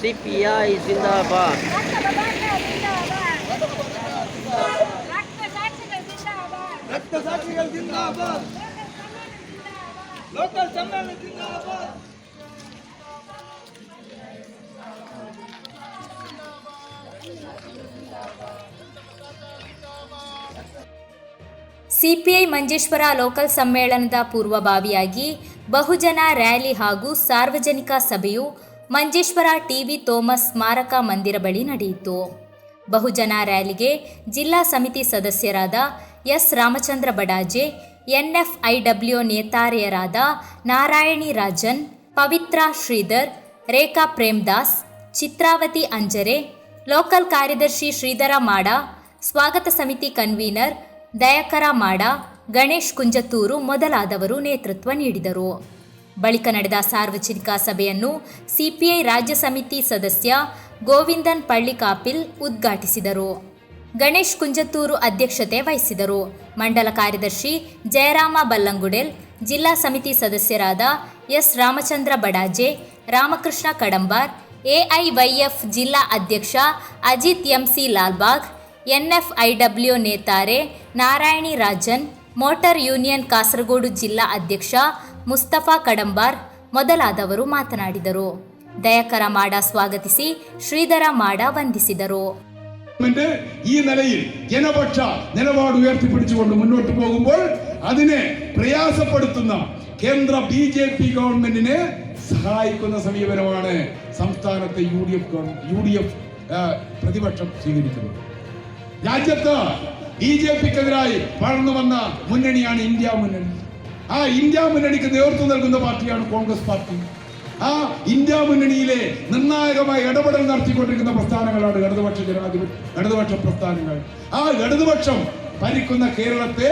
CPI ಜಿಂದಾಬಾದ್. ರಕ್ತ ಸಾಕ್ಷಿಗಳು ಜಿಂದಾಬಾದ್. Local ಸಮ್ಮೇಳನ ಜಿಂದಾಬಾದ್. ಸಿಪಿಐ ಮಂಜೇಶ್ವರ ಲೋಕಲ್ ಸಮ್ಮೇಳನದ ಪೂರ್ವಭಾವಿಯಾಗಿ ಬಹುಜನ ರ್ಯಾಲಿ ಹಾಗೂ ಸಾರ್ವಜನಿಕ ಸಭೆಯು ಮಂಜೇಶ್ವರ ಟಿವಿ ತೋಮಸ್ ಸ್ಮಾರಕ ಮಂದಿರ ಬಳಿ ನಡೆಯಿತು. ಬಹುಜನ ರ್ಯಾಲಿಗೆ ಜಿಲ್ಲಾ ಸಮಿತಿ ಸದಸ್ಯರಾದ ಎಸ್ ರಾಮಚಂದ್ರ ಬಡಾಜೆ, ಎನ್ಎಫ್ಐಡಬ್ಲ್ಯೂ ನೇತಾರೆಯರಾದ ನಾರಾಯಣಿ ರಾಜನ್, ಪವಿತ್ರ ಶ್ರೀಧರ್, ರೇಖಾ ಪ್ರೇಮ್ದಾಸ್, ಚಿತ್ರಾವತಿ ಅಂಜರೆ, ಲೋಕಲ್ ಕಾರ್ಯದರ್ಶಿ ಶ್ರೀಧರ ಮಾಡ, ಸ್ವಾಗತ ಸಮಿತಿ ಕನ್ವೀನರ್ ದಯಕರ ಮಾಡ, ಗಣೇಶ್ ಕುಂಜತ್ತೂರು ಮೊದಲಾದವರು ನೇತೃತ್ವ ನೀಡಿದರು. ಬಳಿಕ ನಡೆದ ಸಾರ್ವಜನಿಕ ಸಭೆಯನ್ನು ಸಿಪಿಐ ರಾಜ್ಯ ಸಮಿತಿ ಸದಸ್ಯ ಗೋವಿಂದನ್ ಪಳ್ಳಿಕಾಪಿಲ್ ಉದ್ಘಾಟಿಸಿದರು. ಗಣೇಶ್ ಕುಂಜತ್ತೂರು ಅಧ್ಯಕ್ಷತೆ ವಹಿಸಿದರು. ಮಂಡಲ ಕಾರ್ಯದರ್ಶಿ ಜಯರಾಮ ಬಲ್ಲಂಗುಡೆಲ್, ಜಿಲ್ಲಾ ಸಮಿತಿ ಸದಸ್ಯರಾದ ಎಸ್ ರಾಮಚಂದ್ರ ಬಡಾಜೆ, ರಾಮಕೃಷ್ಣ ಕಡಂಬಾರ್, ಎಐವೈಎಫ್ ಜಿಲ್ಲಾ ಅಧ್ಯಕ್ಷ ಅಜಿತ್ ಎಂಸಿ ಲಾಲ್ಬಾಗ್, ಎನ್ಎಫ್ಐಡಬ್ಲ್ಯೂ ನೇತಾರೆ ನಾರಾಯಣಿ ರಾಜನ್, ಮೋಟಾರ್ ಯೂನಿಯನ್ ಕಾಸರಗೋಡು ಜಿಲ್ಲಾ ಅಧ್ಯಕ್ಷ ಮುಸ್ತಫಾ ಕಡಂಬಾರ್ ಮೊದಲಾದವರು ಮಾತನಾಡಿದರು ದಯಾಕರ ಮಾಡ ಸ್ವಾಗತಿಸಿ ಶ್ರೀಧರ മാട ವಂದಿಸಿದರು ഗവൺമെന്റ് ഈ നിലയിൽ ജനപക്ഷ നിലപാട് ഉയർത്തിപ്പിടിച്ചുകൊണ്ട് മുന്നോട്ട് പോകുമ്പോൾ അതിനെ പ്രയാസപ്പെടുത്തുന്ന കേന്ദ്ര ബി ജെ പി ഗവൺമെന്റിനെ സഹായിക്കുന്ന സമീപനമാണ് സംസ്ഥാനത്തെ U D F U D F പ്രതിപക്ഷം സ്വീകരിക്കുന്നത് രാജ്യത്ത് ബി ജെ പിക്കെതിരായി വളർന്നു വന്ന മുന്നണിയാണ് ഇന്ത്യ മുന്നണി ആ ഇന്ത്യ മുന്നണിക്ക് നേതൃത്വം നൽകുന്ന പാർട്ടിയാണ് കോൺഗ്രസ് പാർട്ടി. ആ ഇന്ത്യ മുന്നണിയിലെ നിർണായകമായ ഇടപെടൽ നടത്തിക്കൊണ്ടിരിക്കുന്ന പ്രസ്ഥാനങ്ങളാണ് ഇടതുപക്ഷ ജനാധിപത്യ ഇടതുപക്ഷ പ്രസ്ഥാനങ്ങൾ. ആ ഇടതുപക്ഷം ഭരിക്കുന്ന കേരളത്തെ